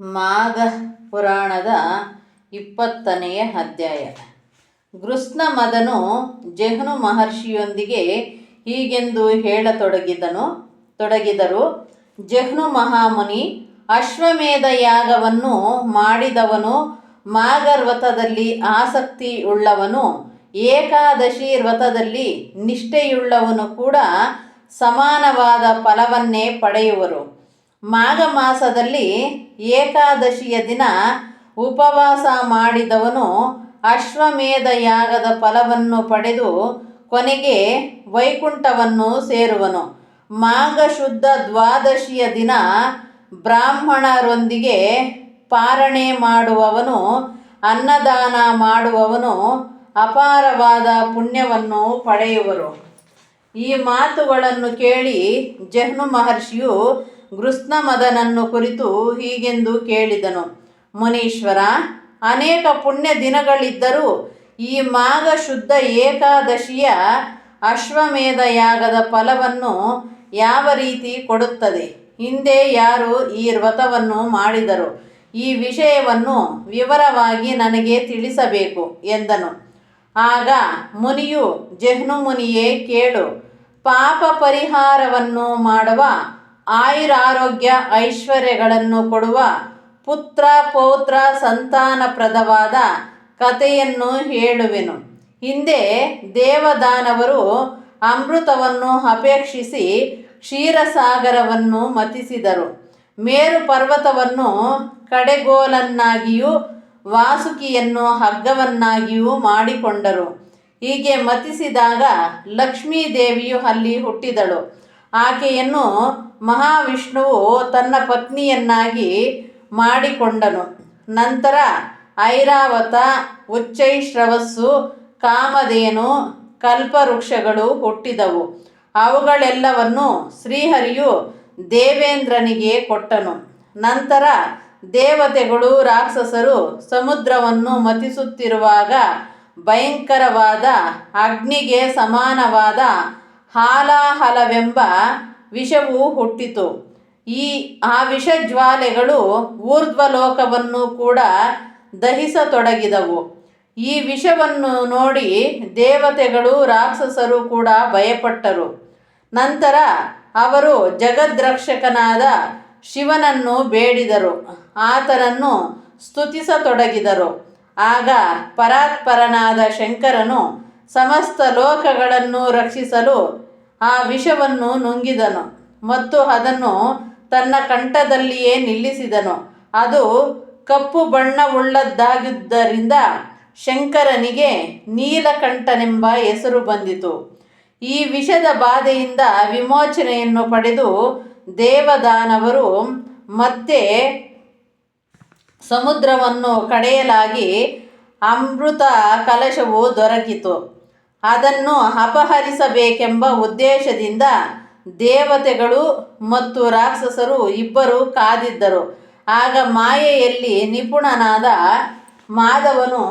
ಮಾಘ ಪುರಾಣದ ಇಪ್ಪತ್ತನೆಯ ಅಧ್ಯಾಯ. ಗೃಸ್ನ ಮದನು ಜೆಹ್ನು ಮಹರ್ಷಿಯೊಂದಿಗೆ ಹೀಗೆಂದು ಹೇಳತೊಡಗಿದನು, ತೊಡಗಿದರು, ಜೆಹ್ನು ಮಹಾಮುನಿ, ಅಶ್ವಮೇಧ ಯಾಗವನ್ನು ಮಾಡಿದವನು ಮಾಘರ್ವತದಲ್ಲಿ ಆಸಕ್ತಿ ಉಳ್ಳವನು ಏಕಾದಶಿ ವ್ರತದಲ್ಲಿ ನಿಷ್ಠೆಯುಳ್ಳವನು ಕೂಡ ಸಮಾನವಾದ ಫಲವನ್ನೇ ಪಡೆಯುವರು. ಮಾಘ ಮಾಸದಲ್ಲಿ ಏಕಾದಶಿಯ ದಿನ ಉಪವಾಸ ಮಾಡಿದವನು ಅಶ್ವಮೇಧ ಯಾಗದ ಫಲವನ್ನು ಪಡೆದು ಕೊನೆಗೆ ವೈಕುಂಠವನ್ನು ಸೇರುವನು. ಮಾಘ ಶುದ್ಧ ದ್ವಾದಶಿಯ ದಿನ ಬ್ರಾಹ್ಮಣರೊಂದಿಗೆ ಪಾರಣೆ ಮಾಡುವವನು, ಅನ್ನದಾನ ಮಾಡುವವನು, ಅಪಾರವಾದ ಪುಣ್ಯವನ್ನು ಪಡೆಯುವರು. ಈ ಮಾತುಗಳನ್ನು ಕೇಳಿ ಜಹ್ನು ಮಹರ್ಷಿಯು ಗೃತ್ಸ್ನ ಮದನನ್ನು ಕುರಿತು ಹೀಗೆಂದು ಕೇಳಿದನು. ಮುನೀಶ್ವರ, ಅನೇಕ ಪುಣ್ಯ ದಿನಗಳಿದ್ದರೂ ಈ ಮಾಘ ಶುದ್ಧ ಏಕಾದಶಿಯ ಅಶ್ವಮೇಧ ಯಾಗದ ಫಲವನ್ನು ಯಾವ ರೀತಿ ಕೊಡುತ್ತದೆ? ಹಿಂದೆ ಯಾರು ಈ ವ್ರತವನ್ನು ಮಾಡಿದರು? ಈ ವಿಷಯವನ್ನು ವಿವರವಾಗಿ ನನಗೆ ತಿಳಿಸಬೇಕು ಎಂದನು. ಆಗ ಮುನಿಯು ಜೆಹ್ನು ಮುನಿಯೇ ಕೇಳು. ಪಾಪ ಪರಿಹಾರವನ್ನು ಮಾಡುವ ಆಯುರಾರೋಗ್ಯ ಐಶ್ವರ್ಯಗಳನ್ನು ಕೊಡುವ ಪುತ್ರ, ಪೌತ್ರ, ಸಂತಾನಪ್ರದವಾದ ಕಥೆಯನ್ನು ಹೇಳುವೆನು. ಹಿಂದೆ ದೇವದಾನವರು ಅಮೃತವನ್ನು ಅಪೇಕ್ಷಿಸಿ ಕ್ಷೀರಸಾಗರವನ್ನು ಮತಿಸಿದರು. ಮೇರು ಪರ್ವತವನ್ನು ಕಡೆಗೋಲನ್ನಾಗಿಯೂ ವಾಸುಕಿಯನ್ನು ಹಗ್ಗವನ್ನಾಗಿಯೂ ಮಾಡಿಕೊಂಡರು. ಹೀಗೆ ಮತಿಸಿದಾಗ ಲಕ್ಷ್ಮೀ ದೇವಿಯು ಅಲ್ಲಿ ಹುಟ್ಟಿದಳು. ಆಕೆಯನ್ನು ಮಹಾವಿಷ್ಣುವು ತನ್ನ ಪತ್ನಿಯನ್ನಾಗಿ ಮಾಡಿಕೊಂಡನು. ನಂತರ ಐರಾವತ ಉಚ್ಚೈಶ್ರವಸ್ಸು ಕಾಮಧೇನು, ಕಲ್ಪವೃಕ್ಷಗಳು ಹುಟ್ಟಿದವು. ಅವುಗಳೆಲ್ಲವನ್ನು ಶ್ರೀಹರಿಯು ದೇವೇಂದ್ರನಿಗೆ ಕೊಟ್ಟನು. ನಂತರ ದೇವತೆಗಳು, ರಾಕ್ಷಸರು ಸಮುದ್ರವನ್ನು ಮತಿಸುತ್ತಿರುವಾಗ ಭಯಂಕರವಾದ ಅಗ್ನಿಗೆ ಸಮಾನವಾದ ಹಾಲಾಹಲವೆಂಬ ವಿಷವು ಹುಟ್ಟಿತು. ಈ, ಆ ವಿಷ ಜ್ವಾಲೆಗಳು ಊರ್ಧ್ವಲೋಕವನ್ನು ಕೂಡ ದಹಿಸತೊಡಗಿದವು. ಈ ವಿಷವನ್ನು ನೋಡಿ ದೇವತೆಗಳು, ರಾಕ್ಷಸರು ಕೂಡ ಭಯಪಟ್ಟರು. ನಂತರ ಅವರು ಜಗದ್ರಕ್ಷಕನಾದ ಶಿವನನ್ನು ಬೇಡಿದರು. ಆತನನ್ನು ಸ್ತುತಿಸತೊಡಗಿದರು. ಆಗ ಪರಾತ್ಪರನಾದ ಶಂಕರನು ಸಮಸ್ತ ಲೋಕಗಳನ್ನು ರಕ್ಷಿಸಲು ಆ ವಿಷವನ್ನು ನುಂಗಿದನು ಮತ್ತು ಅದನ್ನು ತನ್ನ ಕಂಠದಲ್ಲಿಯೇ ನಿಲ್ಲಿಸಿದನು. ಅದು ಕಪ್ಪು ಬಣ್ಣವುಳ್ಳದ್ದಾಗಿದ್ದರಿಂದ ಶಂಕರನಿಗೆ ನೀಲಕಂಠನೆಂಬ ಹೆಸರು ಬಂದಿತು. ಈ ವಿಷದ ಬಾಧೆಯಿಂದ ವಿಮೋಚನೆಯನ್ನು ಪಡೆದು ದೇವದಾನವರು ಮತ್ತೆ ಸಮುದ್ರವನ್ನು ಕಡೆಯಲಾಗಿ ಅಮೃತ ಕಲಶವು ದೊರಕಿತು. ಅದನ್ನು ಅಪಹರಿಸಬೇಕೆಂಬ ಉದ್ದೇಶದಿಂದ ದೇವತೆಗಳು ಮತ್ತು ರಾಕ್ಷಸರು ಇಬ್ಬರು ಕಾದಿದ್ದರು. ಆಗ ಮಾಯೆಯಲ್ಲಿ ನಿಪುಣನಾದ ಮಾಧವನು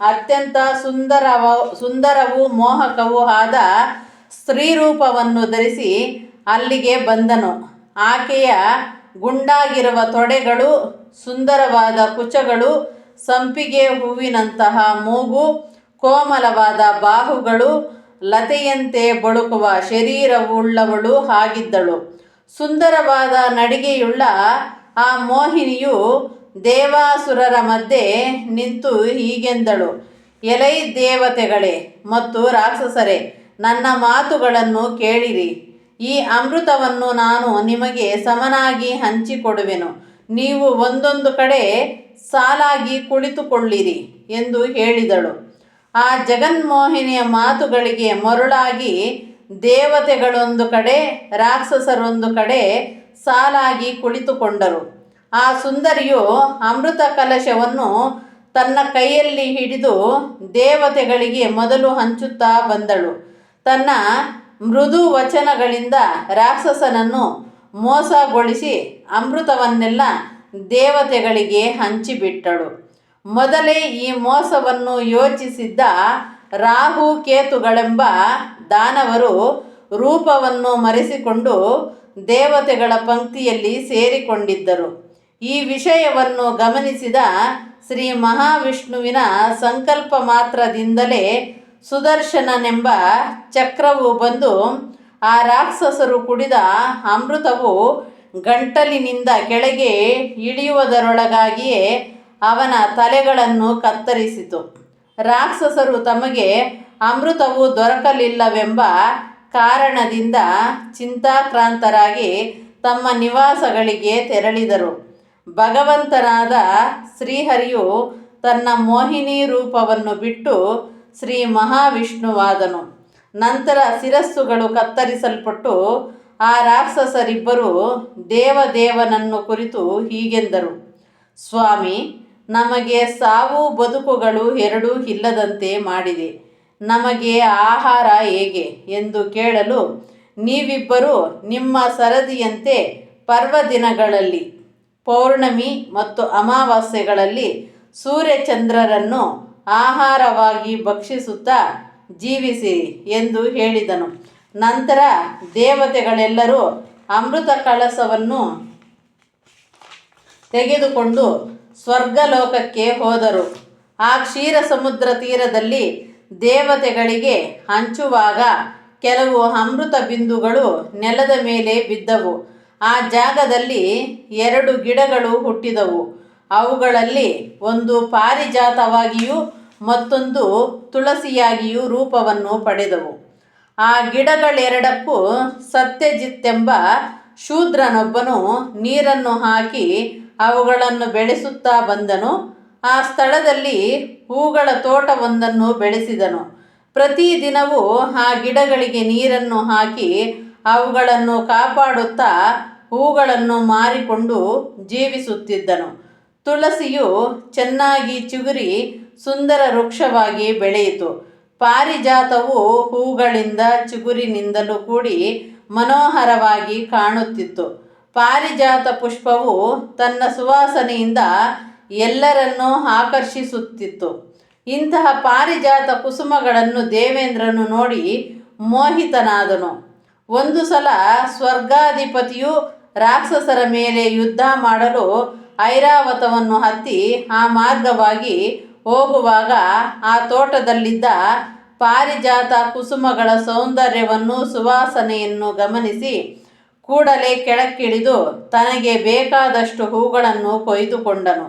ಅತ್ಯಂತ ಸುಂದರವ, ಸುಂದರವೂ ಮೋಹಕವೂ ಆದ ಸ್ತ್ರೀರೂಪವನ್ನು ಧರಿಸಿ ಅಲ್ಲಿಗೆ ಬಂದನು. ಆಕೆಯ ಗುಂಡಾಗಿರುವ ತೊಡೆಗಳು, ಸುಂದರವಾದ ಕುಚಗಳು, ಸಂಪಿಗೆ ಹೂವಿನಂತಹ ಮೂಗು ಕೋಮಲವಾದ ಬಾಹುಗಳು ಲತೆಯಂತೆ ಬಳುಕುವ ಶರೀರವುಳ್ಳವಳು ಆಗಿದ್ದಳು ಸುಂದರವಾದ ನಡಿಗೆಯುಳ್ಳ ಆ ಮೋಹಿನಿಯು ದೇವಾಸುರರ ಮಧ್ಯೆ ನಿಂತು ಹೀಗೆಂದಳು, ಎಲೈ ದೇವತೆಗಳೇ ಮತ್ತು ರಾಕ್ಷಸರೇ, ನನ್ನ ಮಾತುಗಳನ್ನು ಕೇಳಿರಿ. ಈ ಅಮೃತವನ್ನು ನಾನು ನಿಮಗೆ ಸಮನಾಗಿ ಹಂಚಿಕೊಡುವೆನು. ನೀವು ಒಂದೊಂದು ಕಡೆ ಸಾಲಾಗಿ ಕುಳಿತುಕೊಳ್ಳಿರಿ ಎಂದು ಹೇಳಿದಳು. ಆ ಜಗನ್ಮೋಹಿನಿಯ ಮಾತುಗಳಿಗೆ ಮರುಳಾಗಿ ದೇವತೆಗಳೊಂದು ಕಡೆ, ರಾಕ್ಷಸರೊಂದು ಕಡೆ ಸಾಲಾಗಿ ಕುಳಿತುಕೊಂಡರು. ಆ ಸುಂದರಿಯು ಅಮೃತ ಕಲಶವನ್ನು ತನ್ನ ಕೈಯಲ್ಲಿ ಹಿಡಿದು ದೇವತೆಗಳಿಗೆ ಮೊದಲು ಹಂಚುತ್ತಾ ಬಂದಳು. ತನ್ನ ಮೃದು ವಚನಗಳಿಂದ ರಾಕ್ಷಸನನ್ನು ಮೋಸಗೊಳಿಸಿ ಅಮೃತವನ್ನೆಲ್ಲ ದೇವತೆಗಳಿಗೆ ಹಂಚಿಬಿಟ್ಟಳು. ಮೊದಲೇ ಈ ಮೋಸವನ್ನು ಯೋಚಿಸಿದ್ದ ರಾಹು ಕೇತುಗಳೆಂಬ ದಾನವರು ರೂಪವನ್ನು ಮರೆಸಿಕೊಂಡು ದೇವತೆಗಳ ಪಂಕ್ತಿಯಲ್ಲಿ ಸೇರಿಕೊಂಡಿದ್ದರು. ಈ ವಿಷಯವನ್ನು ಗಮನಿಸಿದ ಶ್ರೀ ಮಹಾವಿಷ್ಣುವಿನ ಸಂಕಲ್ಪ ಮಾತ್ರದಿಂದಲೇ ಸುದರ್ಶನನೆಂಬ ಚಕ್ರವು ಬಂದು ಆ ರಾಕ್ಷಸರು ಕುಡಿದ ಅಮೃತವು ಗಂಟಲಿನಿಂದ ಕೆಳಗೆ ಇಳಿಯುವುದರೊಳಗಾಗಿಯೇ ಅವನ ತಲೆಗಳನ್ನು ಕತ್ತರಿಸಿತು. ರಾಕ್ಷಸರು ತಮಗೆ ಅಮೃತವು ದೊರಕಲಿಲ್ಲವೆಂಬ ಕಾರಣದಿಂದ ಚಿಂತಾಕ್ರಾಂತರಾಗಿ ತಮ್ಮ ನಿವಾಸಗಳಿಗೆ ತೆರಳಿದರು. ಭಗವಂತನಾದ ಶ್ರೀಹರಿಯು ತನ್ನ ಮೋಹಿನಿ ರೂಪವನ್ನು ಬಿಟ್ಟು ಶ್ರೀ ಮಹಾವಿಷ್ಣುವಾದನು. ನಂತರ ಶಿರಸ್ಸುಗಳು ಕತ್ತರಿಸಲ್ಪಟ್ಟು ಆ ರಾಕ್ಷಸರಿಬ್ಬರು ದೇವದೇವನನ್ನು ಕುರಿತು ಹೀಗೆಂದರು. ಸ್ವಾಮಿ ನಮಗೆ ಸಾವು ಬದುಕುಗಳು ಎರಡೂ ಇಲ್ಲದಂತೆ ಮಾಡಿದೆ. ನಮಗೆ ಆಹಾರ ಹೇಗೆ? ಎಂದು ಕೇಳಲು ನೀವಿಬ್ಬರು ನಿಮ್ಮ ಸರದಿಯಂತೆ ಪರ್ವದಿನಗಳಲ್ಲಿ, ಪೌರ್ಣಮಿ ಮತ್ತು ಅಮಾವಾಸ್ಯೆಗಳಲ್ಲಿ ಸೂರ್ಯಚಂದ್ರರನ್ನು ಆಹಾರವಾಗಿ ಭಕ್ಷಿಸುತ್ತಾ ಜೀವಿಸಿರಿ ಎಂದು ಹೇಳಿದನು. ನಂತರ ದೇವತೆಗಳೆಲ್ಲರೂ ಅಮೃತ ಕಳಸವನ್ನು ತೆಗೆದುಕೊಂಡು ಸ್ವರ್ಗಲೋಕಕ್ಕೆ ಹೋದರು. ಆ ಕ್ಷೀರ ಸಮುದ್ರ ತೀರದಲ್ಲಿ ದೇವತೆಗಳಿಗೆ ಹಂಚುವಾಗ ಕೆಲವು ಅಮೃತ ಬಿಂದುಗಳು ನೆಲದ ಮೇಲೆ ಬಿದ್ದವು. ಆ ಜಾಗದಲ್ಲಿ ಎರಡು ಗಿಡಗಳು ಹುಟ್ಟಿದವು. ಅವುಗಳಲ್ಲಿ ಒಂದು ಪಾರಿಜಾತವಾಗಿಯೂ ಮತ್ತೊಂದು ತುಳಸಿಯಾಗಿಯೂ ರೂಪವನ್ನು ಪಡೆದವು. ಆ ಗಿಡಗಳೆರಡಕ್ಕೂ ಸತ್ಯಜಿತ್ತೆಂಬ ಶೂದ್ರನೊಬ್ಬನು ನೀರನ್ನು ಹಾಕಿ ಅವುಗಳನ್ನು ಬೆಳೆಸುತ್ತಾ ಬಂದನು. ಆ ಸ್ಥಳದಲ್ಲಿ ಹೂಗಳ ತೋಟವೊಂದನ್ನು ಬೆಳೆಸಿದನು. ಪ್ರತಿದಿನವೂ ಆ ಗಿಡಗಳಿಗೆ ನೀರನ್ನು ಹಾಕಿ ಅವುಗಳನ್ನು ಕಾಪಾಡುತ್ತಾ ಹೂಗಳನ್ನು ಮಾರಿಕೊಂಡು ಜೀವಿಸುತ್ತಿದ್ದನು. ತುಳಸಿಯು ಚೆನ್ನಾಗಿ ಚಿಗುರಿ ಸುಂದರ ವೃಕ್ಷವಾಗಿ ಬೆಳೆಯಿತು. ಪಾರಿಜಾತವು ಹೂಗಳಿಂದ ಚಿಗುರಿನಿಂದಲೂ ಕೂಡಿ ಮನೋಹರವಾಗಿ ಕಾಣುತ್ತಿತ್ತು. ಪಾರಿಜಾತ ಪುಷ್ಪವು ತನ್ನ ಸುವಾಸನೆಯಿಂದ ಎಲ್ಲರನ್ನೂ ಆಕರ್ಷಿಸುತ್ತಿತ್ತು. ಇಂತಹ ಪಾರಿಜಾತ ಕುಸುಮಗಳನ್ನು ದೇವೇಂದ್ರನು ನೋಡಿ ಮೋಹಿತನಾದನು. ಒಂದು ಸಲ ಸ್ವರ್ಗಾಧಿಪತಿಯು ರಾಕ್ಷಸರ ಮೇಲೆ ಯುದ್ಧ ಮಾಡಲು ಐರಾವತವನ್ನು ಹತ್ತಿ ಆ ಮಾರ್ಗವಾಗಿ ಹೋಗುವಾಗ ಆ ತೋಟದಲ್ಲಿದ್ದ ಪಾರಿಜಾತ ಕುಸುಮಗಳ ಸೌಂದರ್ಯವನ್ನು, ಸುವಾಸನೆಯನ್ನು ಗಮನಿಸಿ ಕೂಡಲೇ ಕೆಳಕ್ಕಿಳಿದು ತನಗೆ ಬೇಕಾದಷ್ಟು ಹೂಗಳನ್ನು ಕೊಯ್ದುಕೊಂಡನು.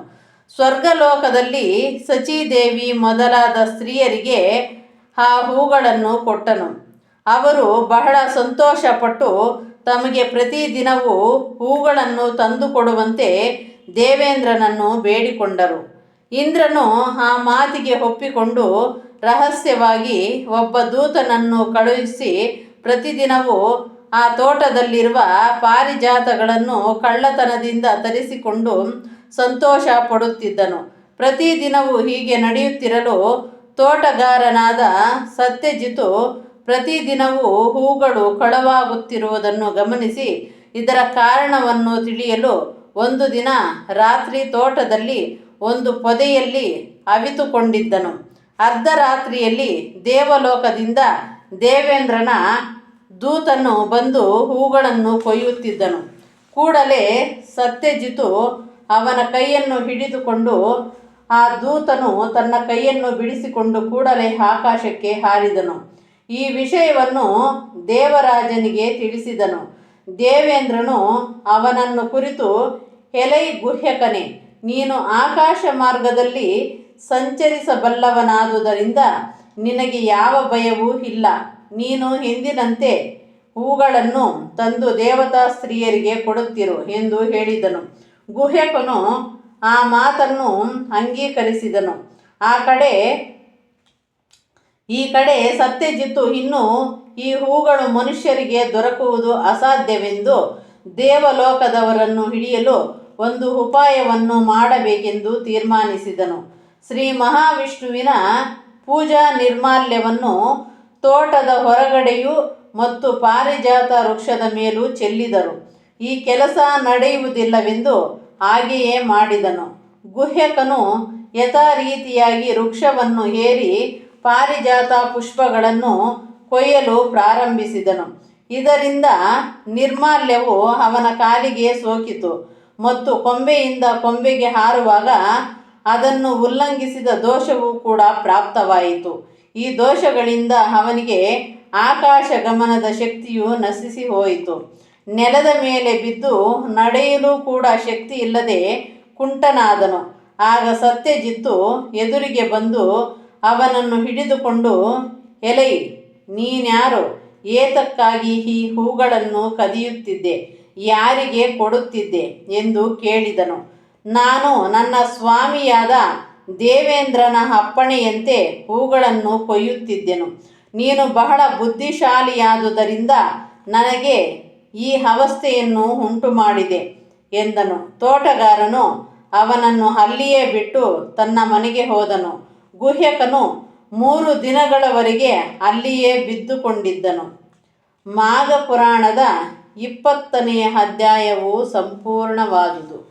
ಸ್ವರ್ಗಲೋಕದಲ್ಲಿ ಸಚೀದೇವಿ ಮೊದಲಾದ ಸ್ತ್ರೀಯರಿಗೆ ಆ ಹೂಗಳನ್ನು ಕೊಟ್ಟನು. ಅವರು ಬಹಳ ಸಂತೋಷಪಟ್ಟು ತಮಗೆ ಪ್ರತಿದಿನವೂ ಹೂಗಳನ್ನು ತಂದುಕೊಡುವಂತೆ ದೇವೇಂದ್ರನನ್ನು ಬೇಡಿಕೊಂಡರು. ಇಂದ್ರನು ಆ ಮಾತಿಗೆ ಒಪ್ಪಿಕೊಂಡು ರಹಸ್ಯವಾಗಿ ಒಬ್ಬ ದೂತನನ್ನು ಕಳುಹಿಸಿ ಪ್ರತಿದಿನವೂ ಆ ತೋಟದಲ್ಲಿರುವ ಪಾರಿಜಾತಗಳನ್ನು ಕಳ್ಳತನದಿಂದ ತರಿಸಿಕೊಂಡು ಸಂತೋಷ ಪಡುತ್ತಿದ್ದನು. ಪ್ರತಿದಿನವೂ ಹೀಗೆ ನಡೆಯುತ್ತಿರಲು ತೋಟಗಾರನಾದ ಸತ್ಯಜಿತು ಪ್ರತಿದಿನವೂ ಹೂಗಳು ಕಳವಾಗುತ್ತಿರುವುದನ್ನು ಗಮನಿಸಿ ಇದರ ಕಾರಣವನ್ನು ತಿಳಿಯಲು ಒಂದು ದಿನ ರಾತ್ರಿ ತೋಟದಲ್ಲಿ ಒಂದು ಪೊದೆಯಲ್ಲಿ ಅವಿತುಕೊಂಡಿದ್ದನು. ಅರ್ಧರಾತ್ರಿಯಲ್ಲಿ ದೇವಲೋಕದಿಂದ ದೇವೇಂದ್ರನ ದೂತನು ಬಂದು ಹೂಗಳನ್ನು ಕೊಯ್ಯುತ್ತಿದ್ದನು. ಕೂಡಲೇ ಸತ್ಯಜಿತು ಅವನ ಕೈಯನ್ನು ಹಿಡಿದುಕೊಂಡು ಆ ದೂತನು ತನ್ನ ಕೈಯನ್ನು ಬಿಡಿಸಿಕೊಂಡು ಕೂಡಲೇ ಆಕಾಶಕ್ಕೆ ಹಾರಿದನು. ಈ ವಿಷಯವನ್ನು ದೇವರಾಜನಿಗೆ ತಿಳಿಸಿದನು. ದೇವೇಂದ್ರನು ಅವನನ್ನು ಕುರಿತು, ಎಲೈ ಗುಹ್ಯಕನೆ, ನೀನು ಆಕಾಶ ಮಾರ್ಗದಲ್ಲಿ ಸಂಚರಿಸಬಲ್ಲವನಾದುದರಿಂದ ನಿನಗೆ ಯಾವ ಭಯವೂ ಇಲ್ಲ. ನೀನು ಹಿಂದಿನಂತೆ ಹೂಗಳನ್ನು ತಂದು ದೇವತಾ ಸ್ತ್ರೀಯರಿಗೆ ಕೊಡುತ್ತಿರು ಎಂದು ಹೇಳಿದನು. ಗುಹೆಕನು ಆ ಮಾತನ್ನು ಅಂಗೀಕರಿಸಿದನು. ಆ ಕಡೆ, ಈ ಕಡೆ ಸತ್ಯಜಿತ್ತು ಇನ್ನು ಈ ಹೂಗಳು ಮನುಷ್ಯರಿಗೆ ದೊರಕುವುದು ಅಸಾಧ್ಯವೆಂದು ದೇವಲೋಕದವರನ್ನು ಹಿಡಿಯಲು ಒಂದು ಉಪಾಯವನ್ನು ಮಾಡಬೇಕೆಂದು ತೀರ್ಮಾನಿಸಿದನು. ಶ್ರೀ ಮಹಾವಿಷ್ಣುವಿನ ಪೂಜಾ ನಿರ್ಮಾಲ್ಯವನ್ನು ತೋಟದ ಹೊರಗಡೆಯೂ ಮತ್ತು ಪಾರಿಜಾತ ವೃಕ್ಷದ ಮೇಲೂ ಚೆಲ್ಲಿದರು. ಈ ಕೆಲಸ ನಡೆಯುವುದಿಲ್ಲವೆಂದು ಹಾಗೆಯೇ ಮಾಡಿದನು. ಗುಹ್ಯಕನು ಯಥಾರೀತಿಯಾಗಿ ವೃಕ್ಷವನ್ನು ಏರಿ ಪಾರಿಜಾತ ಪುಷ್ಪಗಳನ್ನು ಕೊಯ್ಯಲು ಪ್ರಾರಂಭಿಸಿದನು. ಇದರಿಂದ ನಿರ್ಮಾಲ್ಯವು ಅವನ ಕಾಲಿಗೆ ಸೋಕಿತು ಮತ್ತು ಕೊಂಬೆಯಿಂದ ಕೊಂಬೆಗೆ ಹಾರುವಾಗ ಅದನ್ನು ಉಲ್ಲಂಘಿಸಿದ ದೋಷವೂ ಕೂಡ ಪ್ರಾಪ್ತವಾಯಿತು. ಈ ದೋಷಗಳಿಂದ ಅವನಿಗೆ ಆಕಾಶ ಗಮನದ ಶಕ್ತಿಯು ನಶಿಸಿ ಹೋಯಿತು. ನೆಲದ ಮೇಲೆ ಬಿದ್ದು ನಡೆಯಲು ಕೂಡ ಶಕ್ತಿ ಇಲ್ಲದೆ ಕುಂಟನಾದನು. ಆಗ ಸತ್ಯಜಿತ್ತು ಎದುರಿಗೆ ಬಂದು ಅವನನ್ನು ಹಿಡಿದುಕೊಂಡು, ಎಲೈ, ನೀನ್ಯಾರು? ಏತಕ್ಕಾಗಿ ಈ ಹೂಗಳನ್ನು ಕದಿಯುತ್ತಿದ್ದೆ? ಯಾರಿಗೆ ಕೊಡುತ್ತಿದ್ದೆ? ಎಂದು ಕೇಳಿದನು. ನಾನು ನನ್ನ ಸ್ವಾಮಿಯಾದ ದೇವೇಂದ್ರನ ಅಪ್ಪಣೆಯಂತೆ ಹೂಗಳನ್ನು ಕೊಯ್ಯುತ್ತಿದ್ದೆನು. ನೀನು ಬಹಳ ಬುದ್ಧಿಶಾಲಿಯಾದುದರಿಂದ ನನಗೆ ಈ ಅವಸ್ಥೆಯನ್ನು ಉಂಟು ಮಾಡಿದೆ ಎಂದನು. ತೋಟಗಾರನು ಅವನನ್ನು ಅಲ್ಲಿಯೇ ಬಿಟ್ಟು ತನ್ನ ಮನೆಗೆ ಹೋದನು. ಗುಹ್ಯಕನು ಮೂರು ದಿನಗಳವರೆಗೆ ಅಲ್ಲಿಯೇ ಬಿದ್ದುಕೊಂಡಿದ್ದನು. ಮಾಘ ಪುರಾಣದ ಇಪ್ಪತ್ತನೆಯ ಅಧ್ಯಾಯವು ಸಂಪೂರ್ಣವಾದುದು.